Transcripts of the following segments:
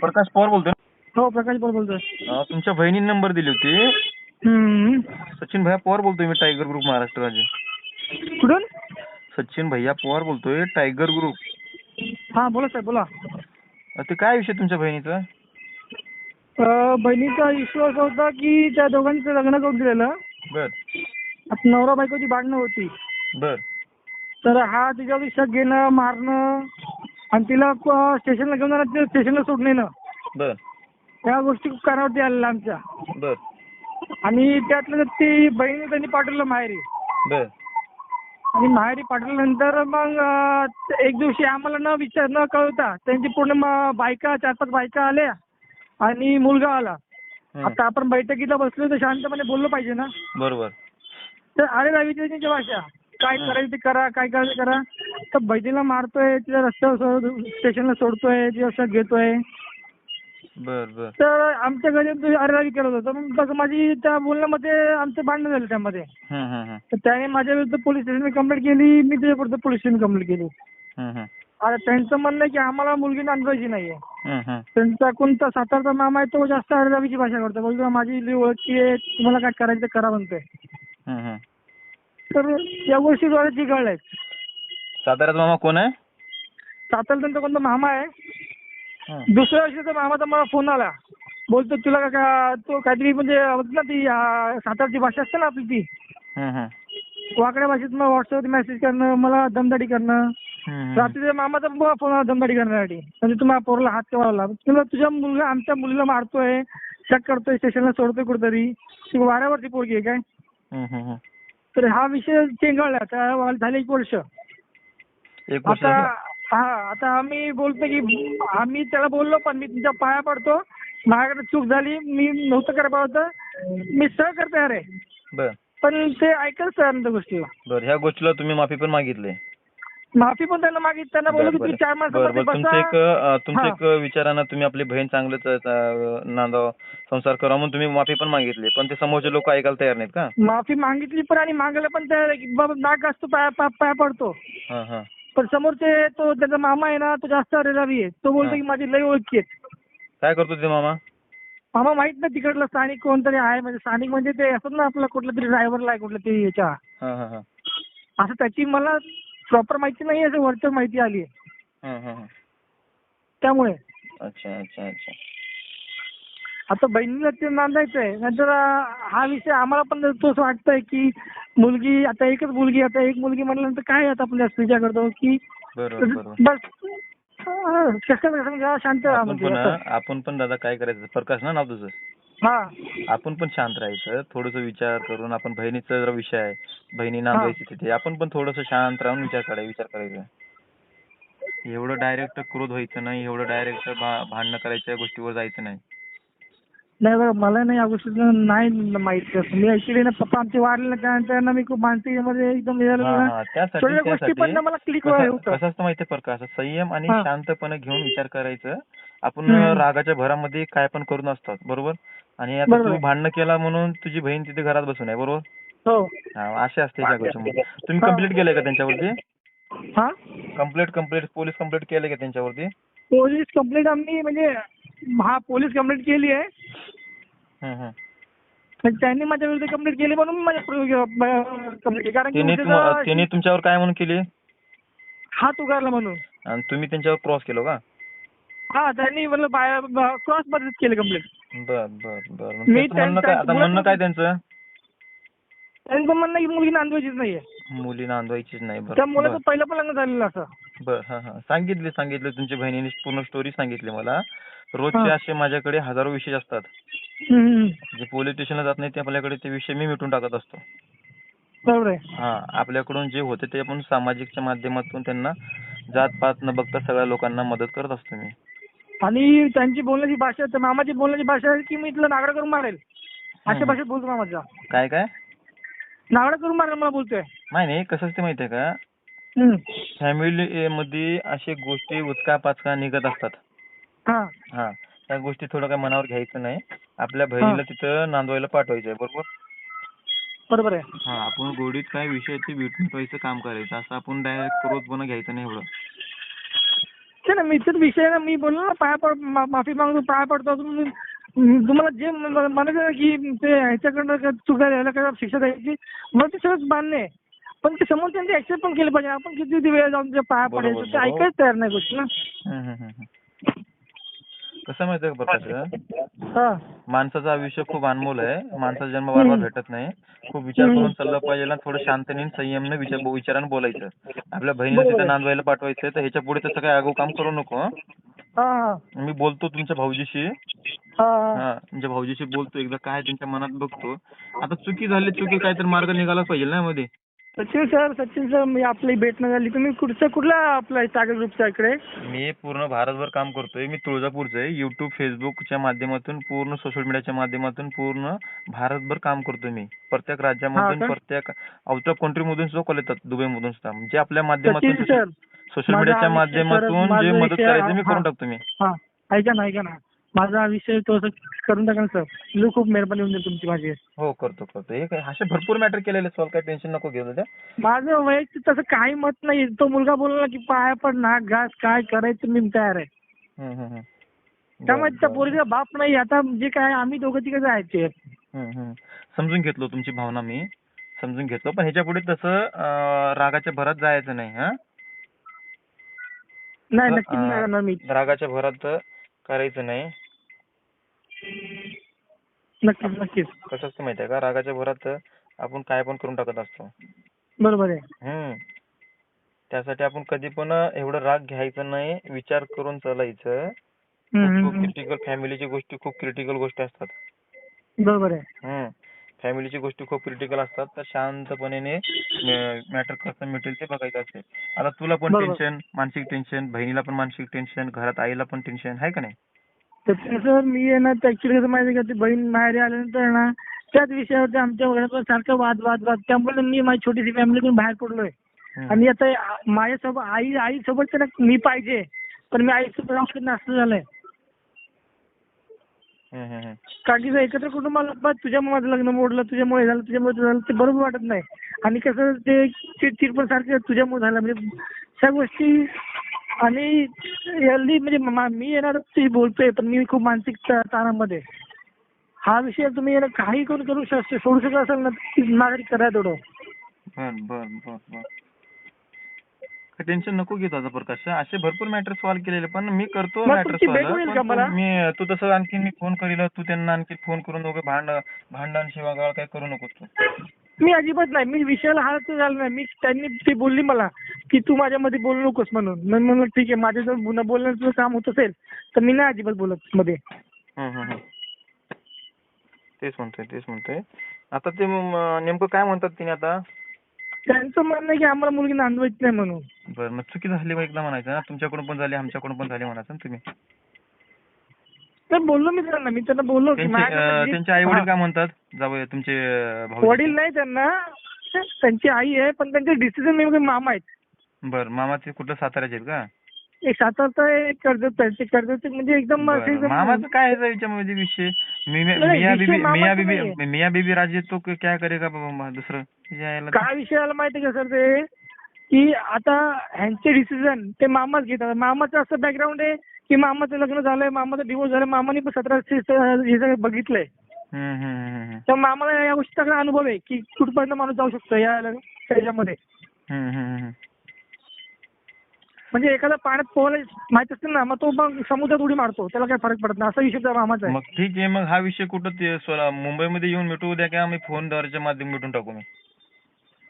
प्रकाश पवार बोलतोय हो प्रकाश बोल बोलतोय. अं, तुमच्या बहिणीने नंबर दिली होती. हम्म. सचिन भैया पवार बोलतोय मी टायगर ग्रुप महाराष्ट्र राज्य. कुठून? सचिन भैया पवार बोलतोय टायगर ग्रुप हा बोला साहेब बोला. ते काय विषय तुमच्या बहिणीचा? अं, बहिणीचा इश्यू असा होता की त्या दोघांचं लग्न करून दिलेलं. बर. आता नवरा बायकोची भांडणं होती. बर. तर हा तिच्यावर शक घेणं मारणं आणि तिला स्टेशनला घेऊन जाणं ते स्टेशनला सोडून येणं. बर. या गोष्टी खूप कानावरती आलेल्या आमच्या. बर. आणि त्यातलं ती बहिणी त्यांनी पाठवलं माहेरी. बर. आणि माहेरी पाठवल्यानंतर मग एक दिवशी आम्हाला न विचार न कळवता त्यांची पूर्ण बायका चार पाच बायका आल्या आणि मुलगा आला. आता आपण बैठकीला बसलो तर शांतपणे बोललो पाहिजे ना. बरोबर. तर अरे रवीची त्यांची भाषा. काय. करायचं ते करा काय करायचं ते करा. तर बहिणीला मारतोय तिला रस्त्यावर स्टेशनला सोडतोय शक घेतोय. बर बर. तर आमच्या घरी अरेरावी करत होता. मग तसं माझी त्या बोलण्यामध्ये आमचं भांडण झालं त्यामध्ये. तर त्याने माझ्या विरुद्ध पोलीस स्टेशनला कंप्लेंट केली मी त्याच्या विरुद्ध पोलीस स्टेशन कंप्लेंट केली. आता त्यांचं म्हणणं आहे की आम्हाला मुलगी नांदवायची नाहीये. त्यांचा कोणता सातारचा मामा आहे तो जास्त अरेरावीची भाषा करतो. बोलतो माझी ओळखी आहे तुम्हाला काय करायचं ते करा म्हणतोय. तर या गोष्टी द्वारे चिघळल्या आहेत साताऱ्याचा मामा कोण आहे? सातारा त्यांचा कोणता मामा आहे? हं, दुसऱ्या वर्षी तर मामाचा मला फोन आला. बोलतो तुला का- का तो काहीतरी म्हणजे होती ना ती सातारची भाषा असते ना आपली ती. हं, हं. वाकड्या भाषेत मग व्हॉट्सअपवर मेसेज करणं मला दमदाटी करणं. हं, हं. रात्री त्या मामाचा मला फोन आला दमदाटी करण्यासाठी. म्हणजे तुम्हाला पोरला हात केव्हा लावला? तुला तुझ्या मुलगा आमच्या मुलीला मारतोय शक करतोय स्टेशनला सोडतोय कुठेतरी. ती वाऱ्यावरची पोरगी आहे काय? हं, हं, हं. तर हा विषय चेंगळला त्या झाले एक वर्ष. एक वर्ष. आता? हा आता आम्ही बोलतो की आम्ही त्याला बोललो पण मी तुमच्या पाया पडतो. माझ्याकडे चूक झाली मी नव्हतं करायला पाहिजे होतं मी सह करता आहे बर. पण ते नाही त्या गोष्टीला. बर ह्या गोष्टीला तुम्ही माफी पण मागितली. माफी पण त्यांना मागितली. त्यांना बोललो की तुम्ही चार माणसामध्ये तुमचं एक बसा अं, तुमचं हा. एक विचारानं तुम्ही आपली बहीण चांगलंच अं, नांदाव संसार करा म्हणून तुम्ही माफी पण मागितली. पण ते समोरचे लोक ऐकायला तयार नाहीत का? माफी मागितली पण आणि मागायला पण तयार आहे की बाबा नाक असतो पाया पा- पाया पडतो. हा हा. पण समोरचे तो त्याचा मामा आहे ना तो जास्त रेलावी आहे. तो बोलतो हा. की माझी लई ओळखी आहेत. काय करतो ते मामा? मामा माहीत नाही तिकडलं स्थानिक कोणतरी आहे म्हणजे स्थानिक म्हणजे ते असत ना आपलं कुठलं तरी ड्रायव्हरला आहे कुठलं तरी याच्या. हा हा हा. असं त्याची मला प्रॉपर माहिती नाही असं वरचं माहिती आली आहे. हा हा हा. त्यामुळे. अच्छा अच्छा अच्छा. आता बहिणीला ते नांदायचं आहे नंतर अं, हा विषय आम्हाला पण तसं वाटतंय की मुलगी आता एकच मुलगी आता एक मुलगी म्हटल्यानंतर काय आता आपण जास्त विचार करतो की? बरोबर बरोबर. बस. अं, कसं कसं जरा शांत राहा आपण म्हणजे पण असं. आपण पण दादा काय करायचं? प्रकाश ना नाव तुझं. आपण पण शांत राहायचं. थोडस विचार करून आपण बहिणीचा जरा विषय आहे. बहिणी नांदवायची तिथे आपण पण थोडस शांत राहून विचार करायचा विचार करायचा. एवढं डायरेक्ट क्रोध व्हायचं नाही. एवढं डायरेक्ट भांडणं करायच्या गोष्टीवर जायचं नाही. नाही बघा मला नाही या गोष्टीचं नाही माहीत असं. मी ऍक्च्युली ना पप्पा आमचे वारले ना त्यानंतर मी खूप एकदम ना हा, त्यासाठी थोड्या गोष्टी पण मला क्लिक कसं असतं माहितीये प्रकाश संयम आणि. शांतपणे घेऊन विचार करायचं. आपण. रागाच्या भरामध्ये काय पण करून असतात बरोबर? आणि आता बरोबर. तू. भांडणं केला म्हणून तुझी बहीण तिथे घरात बसून आहे बरोबर? हो. हा असे असते ह्या गोष्टी तुम्ही हा. कंप्लीट केलंय का त्यांच्यावरती? हा? कंप्लेंट कंप्लेंट पोलीस कंप्लेंट केलंय का त्यांच्यावरती? पोलीस कंप्लेंट आम्ही म्हणजे हा पोलीस कंप्लेंट केली आहे. पण त्यांनी माझ्या विरुद्ध कंप्लेंट केली म्हणून माझ्या कंप्लेंट केली. कारण की त्यांनी तुम- तुमच्यावर काय म्हणून केली? हात उगारला म्हणून. आणि तुम्ही त्यांच्यावर क्रॉस केलो का? हा त्यांनी म्हणलं क्रॉस मध्येच केली कंप्लेंट बर बर बर. मग मी त्यांचं म्हणणं काय? त्यांच्या- आता म्हणणं काय त्यांचं? त्यांचं म्हणणं मुलगी नांदवायचीच नाहीये. मुली नांदवायचीच नाही. त्या बरं मुलाचं बर. पहिलं पण लग्न झालेलं असं. बर हा हा. सांगितले सांगितले तुमच्या बहिणीने पूर्ण स्टोरी सांगितली मला. रोजचे हा. असे माझ्याकडे हजारो विषय असतात. हम्म. जे पोलीस स्टेशनला जात नाही ते आपल्याकडे ते विषय मी मिटून टाकत असतो. बरोबर आहे. हा आपल्याकडून जे होते ते आपण सामाजिकच्या माध्यमातून त्यांना जात पात न बघता सगळ्या लोकांना मदत करत असतो मी. आणि त्यांची बोलण्याची भाषा त्या मामाची बोलण्याची भाषा आहे की मी तुला नागडा करून मारेल. अशा. भाषेत बोलतो मामाचा काय काय? नागडा करून मारेल मला बोलतोय. नाही नाही कसं असते माहितीये का? हम्म. फॅमिली मध्ये असे गोष्टी उचका पाचका निघत असतात. हा. हा. त्या गोष्टी थोडं काय मनावर घ्यायचं नाही. आपल्या बहिणीला तिथं नांदवायला पाठवायचंय बरोबर? बरोबर आहे. हा आपण गोडीत काय विषय ते मिटवायचं काम करायचं असं आपण डायरेक्ट क्रोधपणा घ्यायचं नाही एवढं. ना मी तर विषय ना मी बोललो ना पाया पड मा- माफी मागतो पाया पडतो तुम्ही तुम्हाला जे म- म- म्हणायचं की ते ह्याच्याकडनं का चुका यायला का शिक्षा द्यायची? मला ते सगळं मान्य आहे. पण ते समोर त्यांनी ऍक्सेप्ट पण केलं पाहिजे. आपण किती किती वेळ जाऊन ते पाया बरोबर, पडायचं ते बरोबर. ऐकायच तयार नाही गोष्टी ना. हम्म, हम्म, हम्म, हम्म. कसं माहितीये का प्रकाश? हा. माणसाचं आयुष्य खूप अनमोल आहे. माणसाचा जन्म वारंवार हम्म. भेटत नाही. खूप विचार. करून चाललं पाहिजे आणि थोडं शांततेने संयमने विचार विचारानं बोलायचं. आपल्या बहिणीला. तिथं नांदवायला पाठवायचं तर ह्याच्या पुढे तसं काय आगाऊ काम करू नको हं. मी बोलतो तुमच्या भाऊजीशी. हा. तुमच्या भाऊजीशी बोलतो. एकदा काय त्यांच्या मनात बघतो. आता चुकी झाली चुकी काय तर मार्ग निघाला पाहिजे ना मध्ये सचिन सर सचिन सर मी आपली भेट नाही झाली. तुम्ही कुठच्या कुठला आपला टार्गेट ग्रुपच्या इकडे? मी पूर्ण भारतभर काम करतोय. मी तुळजापूरचं आहे. युट्यूब फेसबुकच्या माध्यमातून पूर्ण सोशल मीडियाच्या माध्यमातून पूर्ण भारतभर काम करतोय मी. प्रत्येक हा राज्यामधून का? प्रत्येक आउट ऑफ कंट्री मधून सुद्धा कॉल येतात. दुबईमधून सुद्धा. म्हणजे आपल्या माध्यमातून सचिन सर सोशल माझा मीडियाच्या माध्यमातून माझा जे मदत विषय करायचं मी हा- करून टाकतो मी. हा. ऐका ना ऐका ना. माझा विषय तो असं करून टाका ना सर तुला खूप मेहरबानी होऊन जाईल तुमची माझी. हो करतो करतो. हे काय असे भरपूर मॅटर केलेले सॉल्व काय टेन्शन नको घेऊ द्या. माझं वैयक्तिक तसं काही मत नाही. तो मुलगा बोलला की पाया पड नाक घास काय करायचं मी तयार आहे. त्यामुळे त्या. पोरीचा बाप नाही. आता जे काय आम्ही दोघं तिघं जायचे. समजून घेतलो तुमची भावना मी. समजून घेतलो. पण ह्याच्या पुढे तसं रागाच्या भरात जायचं नाही हा? नाही मी. रागाच्या भरात करायचं नाही. नक्कीच नक्कीच. कसं असतं माहितीये का? रागाच्या भरात आपण काय पण करून टाकत असतो. बरोबर आहे. हम्म. त्यासाठी आपण कधी पण एवढं राग घ्यायचं नाही. विचार करून चालायचं. हम्म, हम्म, खूप हम्म. क्रिटिकल फॅमिलीची गोष्टी खूप क्रिटिकल गोष्टी असतात. बरोबर आहे. हम्म. फॅमिलीची गोष्टी खूप क्रिटिकल असतात. तर शांतपणे मॅटर कसं मिटेल ते बघायचं असते. आता तुला पण बरोबर. टेन्शन मानसिक टेन्शन बहिणीला पण मानसिक टेन्शन घरात आईला पण टेन्शन आहे का नाही? तर मी आहे ना ऍक्च्युली कसं माहिती आहे का ती बहीण माहेरी आल्यानंतर ना त्याच विषयावरती आमच्या घरात सारखं वाद वाद वाद. त्यामुळे मी माझी छोटीशी फॅमिलीतून बाहेर पडलोय. हम्म. आणि आता आ- माझ्यासोबत आई आई सोबत तर मी पाहिजे. पण मी आईसोबत राहू शकत नाही असं झालंय. कारण की एकत्र कुटुंबाला तुझ्यामुळे माझं लग्न मोडलं तुझ्यामुळे झालं तुझ्यामुळे झालं ते बरोबर वाटत नाही. आणि कसं ते चिडचिड पण सारखं तुझ्यामुळे झालं. म्हणजे त्या गोष्टी आणि हल्ली म्हणजे मा- येणार ती बोलतोय पण मी खूप मानसिक ताणामध्ये. हा विषय तुम्ही काही करून करू शक सोडू शकत असाल ना माघारी करा थोडं बर बर बर बर. टेन्शन नको घेत आता प्रकाश. असे भरपूर मॅटर सॉल्व्ह केलेले पण मी करतो मग मॅटर तुमची भेट होईल का सॉल्व्ह मला? मी तू तसं आणखी मी फोन करील तू त्यांना आणखी फोन करून दोघं भांड भांडण शिवागाळ काय करू नको तू. मी अजिबात नाही. मी विषयाला हात झाला नाही. मी त्यांनी ती बोलली मला की तू माझ्यामध्ये बोलू नकोस म्हणून. मी म्हणलं ठीक आहे माझ्या जर न बोलण्याचं काम होत असेल तर मी नाही अजिबात बोलत मध्ये. हम्म, हम्म, हम्म. तेच म्हणतोय तेच म्हणतोय. आता ते म- नेमकं काय म्हणतात तिने आता? त्यांचं म्हणणं आहे की आम्हाला मुलगी नांदवायची नाही म्हणून बरं मग चुकी झाली मग एकदा म्हणायचं ना तुमच्याकडून पण झाली आमच्याकडून पण झाली म्हणायचं ना तुम्ही तर बोललो मी त्यांना मी त्यांना बोललो की त्यांचे माझ्याकडनं अं, जी- त्यांचे आई वडील. काय म्हणतात जावई तुमचे अं, भाऊ वडील नाही त्यांना त्यांची आई आहे पण त्यांचे डिसिजन नेमके मामा आहेत बरं मामाचे कुठलं साताऱ्याचे आहेत का एक सातारचा आहे, एक कर्जत आहे. ते कर्जत म्हणजे एकदम असे बरं. एकदम- मामाचं काय आहे विषय नाही, मिया बीबी मिया बीबी नाहीये. मिया बीबी राजे तो क्या करेगा बाबा दुसरं काय विषय आला माहिती का सर ते की आता ह्यांचे डिसिजन ते मामाच घेतात मामाचं असं बॅकग्राऊंड आहे की मामाचं लग्न झालंय मामाचं डिवोर्स झालं मामाने पण सतरा बघितलंय. तर मामाला या गोष्टीचा अनुभव आहे की कुठपर्यंत माणूस जाऊ शकतो या त्याच्यामध्ये. म्हणजे एखादा पाण्यात पोहायला माहीत असेल ना मग तो मग समुद्रात उडी मारतो. त्याला काय फरक पडत नाही. असा विषय मामाचा आहे. मग ठीक आहे मग हा विषय कुठं ते सोला- मुंबईमध्ये येऊन मिटवू द्या का आम्ही फोनद्वारेच्या माध्यम मिटून टाकू मी?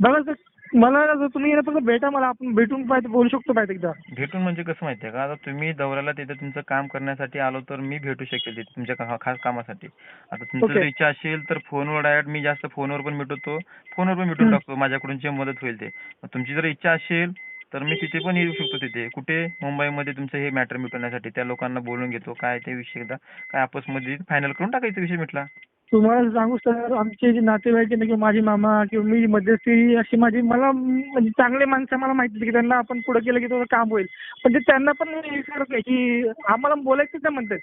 बघा सर मला जर तुम्ही फक्त भेटा मला. आपण भेटून पाहिजे बोलू शकतो पाहिजे एकदा. भेटून म्हणजे कसं माहितीये का? आता तुम्ही दौऱ्याला तिथे तुमचं काम करण्यासाठी आलो तर मी भेटू शकेल तिथे तुमच्या का- खास कामासाठी. आता तुमचं Okay. जर इच्छा असेल तर फोनवर डायरेक्ट मी जास्त फोनवर पण मिटवतो फोनवर पण हम्म. टाकतो. माझ्याकडून जे मदत होईल ते. मग तुमची जर इच्छा असेल तर मी तिथे पण येऊ शकतो तिथे. कुठे मुंबईमध्ये तुमचं हे मॅटर मिटवण्यासाठी त्या लोकांना बोलून घेतो काय ते विषय एकदा काय आपसमध्ये फायनल करून टाकायचा विषय मिटला. तुम्हाला सांगू सर आमचे जे नातेवाईक आहेत ना किंवा माझी मामा किंवा मी मध्यस्थी अशी माझी मला म्हणजे चांगले माणसं मला माहिती की त्यांना आपण पुढे केलं की थोडं काम होईल. पण ते त्यांना पण हे करत नाही की आम्हाला बोलायचं त्या म्हणतात.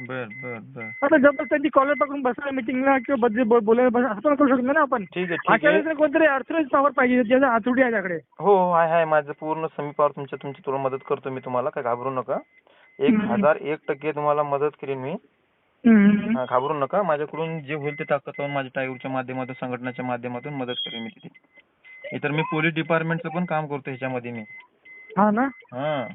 बर बर बर. आता जबरदस्त त्यांची कॉलर पकडून बसला मिटिंगला किंवा बदली बो- बोलायला बस असं पण करू शकतो ना आपण. ठीक आहे ठीक अशा आहे. वेळेस कोणतरी अर्थराईज पॉवर पाहिजे ज्याचा हातोडी आहे त्याकडे. हो हो आहे आहे माझं पूर्ण समी पॉवर तुमच्या तुमची थोडं मदत करतो मी तुम्हाला काय घाबरू नका. एक हम्म. हजार एक टक्के तुम्हाला मदत करीन मी. हम्म. हा, घाबरू नका. माझ्याकडून जे होईल ते ताकद लावून माझ्या टाईवरच्या माध्यमातून संघटनेच्या माध्यमातून मदत करेन मी तिथे. इतर मी पोलीस डिपार्टमेंटचं पण काम करतो ह्याच्यामध्ये मी. हा ना? हा.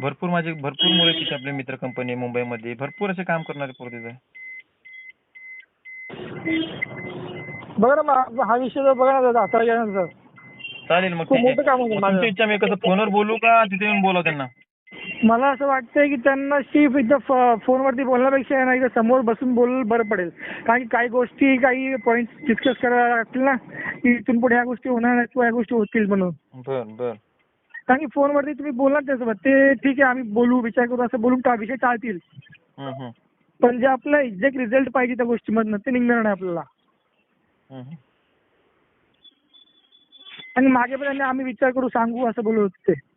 भरपूर माझे भरपूर मुलं तिथे आपले मित्र कंपनी मुंबईमध्ये. भरपूर असे काम करणारे पोरं तिथे. बघा ना मग हा विषय जर बघा ना हाताळा गेल्यानंतर. चालेल मग खूप ठीक मोठं काम होतं तुमची. इच्छा मी कसं फोनवर बोलू का तिथे येऊन बोलावं त्यांना? मला असं वाटतंय की त्यांना शिफ इथं फ- फोनवरती बोलण्यापेक्षा आहे ना इथं समोर बसून बोललं बरं पडेल. कारण की काही गोष्टी काही पॉईंट डिस्कस करायला लागतील ना की इथून पुढे ह्या गोष्टी होणार नाहीत किंवा ह्या गोष्टी होतील म्हणून. बर बर. कारण की फोनवरती तुम्ही बोलणार त्यासोबत ते ठीक आहे आम्ही बोलू विचार करू असं बोलून का विषय टाळतील. पण जे आपलं एक्झॅक्ट रिझल्ट पाहिजे त्या गोष्टीमधनं ते निघणार नाही आपल्याला. आणि मागे पण आम्ही विचार करू सांगू असं बोलत होते. ते